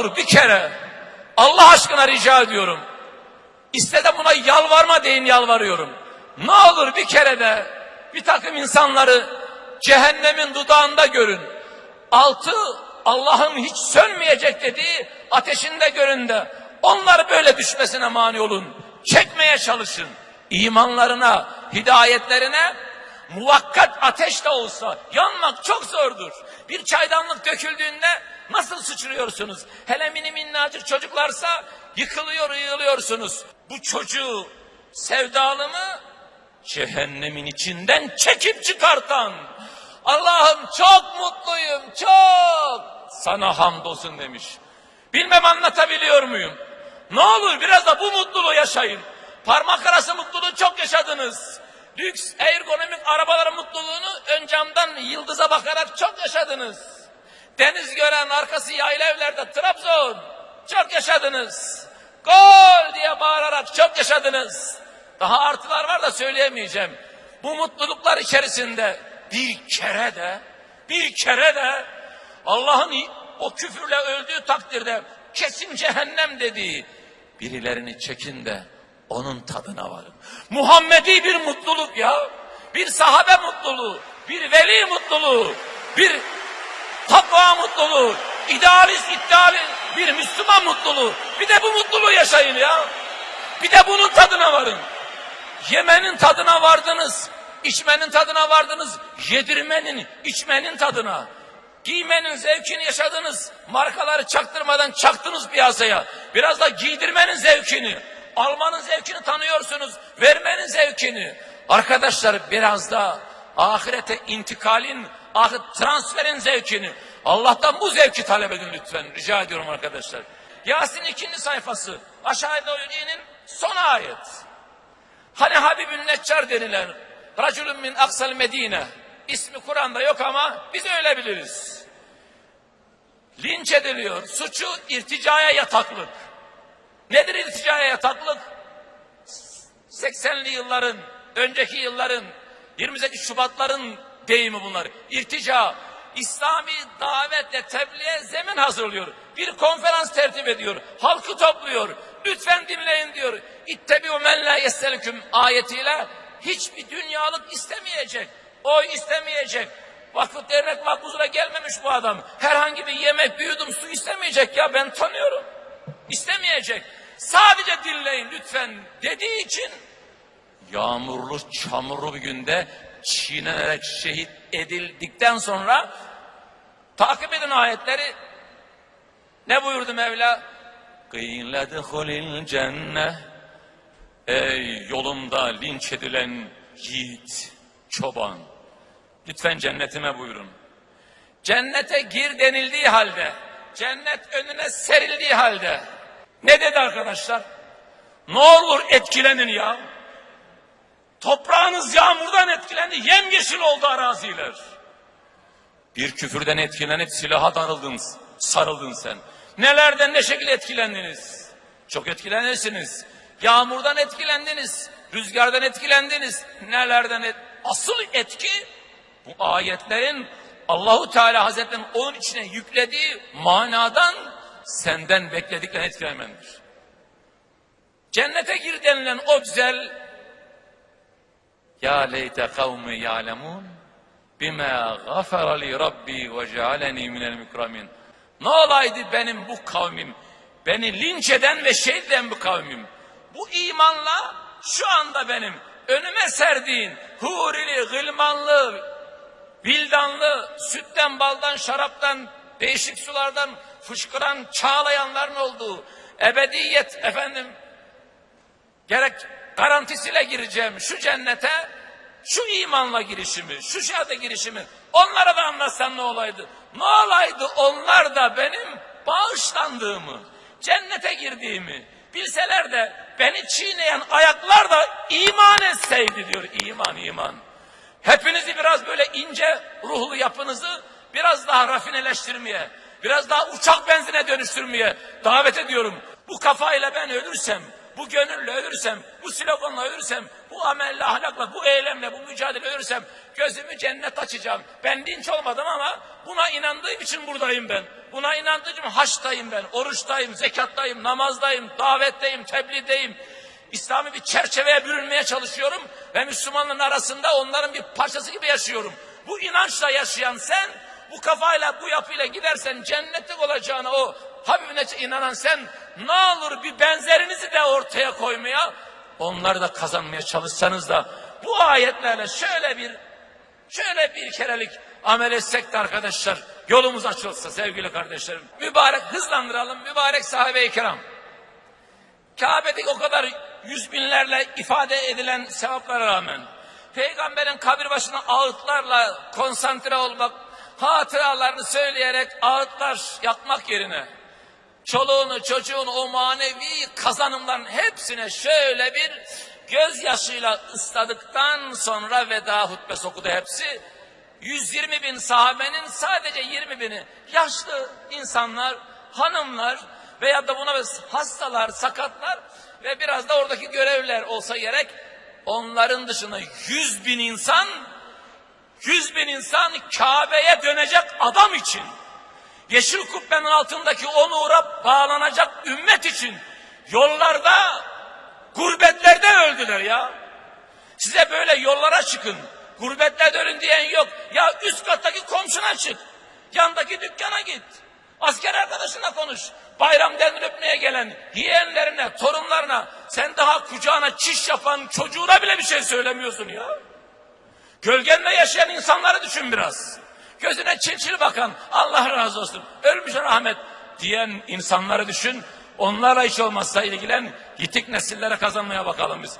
olur bir kere Allah aşkına rica ediyorum. İste de buna yalvarma deyin yalvarıyorum. Ne olur bir kere de bir takım insanları cehennemin dudağında görün. Altı Allah'ın hiç sönmeyecek dediği ateşinde görün de onlar böyle düşmesine mani olun. Çekmeye çalışın. İmanlarına, hidayetlerine muvakkat ateş de olsa yanmak çok zordur. Bir çaydanlık döküldüğünde nasıl sıçrıyorsunuz? Hele mini minnacık çocuklarsa yıkılıyor, yığılıyorsunuz. Bu çocuğu sevdalı mı? Cehennemin içinden çekip çıkartan. Allah'ım çok mutluyum, çok. Sana hamdolsun demiş. Bilmem anlatabiliyor muyum? Ne olur biraz da bu mutluluğu yaşayın. Parmak arası mutluluğu çok yaşadınız. Lüks, ergonomik arabaların mutluluğunu ön camdan yıldıza bakarak çok yaşadınız. Deniz gören arkası yayla evlerde Trabzon çok yaşadınız. Gol diye bağırarak çok yaşadınız. Daha artılar var da söyleyemeyeceğim. Bu mutluluklar içerisinde bir kere de bir kere de Allah'ın o küfürle öldüğü takdirde kesin cehennem dediği birilerini çekin de onun tadına varın. Muhammedi bir mutluluk ya. Bir sahabe mutluluğu, bir veli mutluluğu, bir takva mutluluğu, idealist iddialı bir Müslüman mutluluğu. Bir de bu mutluluğu yaşayın ya. Bir de bunun tadına varın. Yemenin tadına vardınız. içmenin tadına vardınız. Yedirmenin, içmenin tadına. Giymenin zevkini yaşadınız. Markaları çaktırmadan çaktınız piyasaya. Biraz da giydirmenin zevkini, almanın zevkini tanıyorsunuz. Vermenin zevkini. Arkadaşlar biraz da ahirete intikalin, transferin zevkini. Allah'tan bu zevki talep edin lütfen. Rica ediyorum arkadaşlar. Yasin ikinci sayfası. Aşağıda inin son ayet. Hani Habibün Neccar denilen Raculun min Aksal Medine ismi Kur'an'da yok ama biz öyle biliriz. Linç ediliyor. Suçu irticaya yataklık. Nedir irticaya yataklık? 80'li yılların, önceki yılların, 28 Şubatların deyimi bunlar. İrtica, İslami davetle tebliğe zemin hazırlıyor. Bir konferans tertip ediyor. Halkı topluyor. Lütfen dinleyin diyor. İttebi'u men la yesselüküm ayetiyle hiçbir dünyalık istemeyecek. Oy istemeyecek. Vakıf dernek makbuzuna gelmemiş bu adam. Herhangi bir yemek, bir yudum su istemeyecek ya ben tanıyorum. İstemeyecek. Sadece dinleyin lütfen dediği için yağmurlu, çamurlu bir günde çiğnenerek şehit edildikten sonra takip edin ayetleri. Ne buyurdu Mevla? Kıyle dehulil cenne Ey yolumda linç edilen yiğit, çoban. Lütfen cennetime buyurun. Cennete gir denildiği halde, cennet önüne serildiği halde. Ne dedi arkadaşlar? Ne olur etkilenin ya. Toprağınız yağmurdan etkilendi, yemyeşil oldu araziler. Bir küfürden etkilenip silaha darıldın, sarıldın sen. Nelerden ne şekilde etkilendiniz? Çok etkilenirsiniz. Yağmurdan etkilendiniz, rüzgardan etkilendiniz. Nelerden et Asıl etki bu ayetlerin Allahu Teala Hazretleri'nin onun içine yüklediği manadan senden beklediklerini etkilemendir. Cennete gir denilen o güzel ya leyte kavmi ya'lemun bima gafara li rabbi ve cealeni minel mükramin. Ne olaydı benim bu kavmim, beni linç eden ve şehit eden bu kavmim. Bu imanla şu anda benim önüme serdiğin hurili, gılmanlı, vildanlı, sütten, baldan, şaraptan, değişik sulardan fışkıran çağlayanların olduğu ebediyet efendim gerek garantisiyle gireceğim şu cennete şu imanla girişimi, şu şehade girişimi onlara da anlatsan ne olaydı? Ne olaydı onlar da benim bağışlandığımı, cennete girdiğimi bilseler de beni çiğneyen ayaklar da iman etseydi diyor iman iman. Hepinizi biraz böyle ince ruhlu yapınızı biraz daha rafineleştirmeye, biraz daha uçak benzine dönüştürmeye davet ediyorum. Bu kafayla ben ölürsem bu gönülle ölürsem, bu sloganla ölürsem, bu amelle, ahlakla, bu eylemle, bu mücadele ölürsem gözümü cennet açacağım. Ben dinç olmadım ama buna inandığım için buradayım ben. Buna inandığım için haçtayım ben, oruçtayım, zekattayım, namazdayım, davetteyim, tebliğdeyim. İslam'ı bir çerçeveye bürünmeye çalışıyorum ve Müslümanların arasında onların bir parçası gibi yaşıyorum. Bu inançla yaşayan sen, bu kafayla, bu yapıyla gidersen cennetlik olacağına o Habibine inanan sen ne olur bir benzerinizi de ortaya koymaya, onları da kazanmaya çalışsanız da bu ayetlerle şöyle bir şöyle bir kerelik amel etsek de arkadaşlar yolumuz açılsa sevgili kardeşlerim. Mübarek hızlandıralım mübarek sahabe-i kiram. Kabe'deki o kadar yüz binlerle ifade edilen sevaplara rağmen peygamberin kabir başına ağıtlarla konsantre olmak, hatıralarını söyleyerek ağıtlar yakmak yerine çoluğunu çocuğunu o manevi kazanımların hepsine şöyle bir gözyaşıyla ısladıktan sonra veda hutbesi okudu hepsi. 120 bin sahabenin sadece 20 bini yaşlı insanlar, hanımlar veya da buna hastalar, sakatlar ve biraz da oradaki görevliler olsa gerek onların dışında 100 bin insan 100 bin insan Kabe'ye dönecek adam için yeşil kubbenin altındaki o nura bağlanacak ümmet için yollarda gurbetlerde öldüler ya. Size böyle yollara çıkın. Gurbetlerde ölün diyen yok. Ya üst kattaki komşuna çık. Yandaki dükkana git. Asker arkadaşına konuş. Bayramdan öpmeye gelen yeğenlerine, torunlarına sen daha kucağına çiş yapan çocuğuna bile bir şey söylemiyorsun ya. Gölgenle yaşayan insanları düşün biraz. Gözüne çil çil bakan Allah razı olsun. Ölmüşe rahmet diyen insanları düşün. Onlarla hiç olmazsa ilgilen yitik nesillere kazanmaya bakalım biz.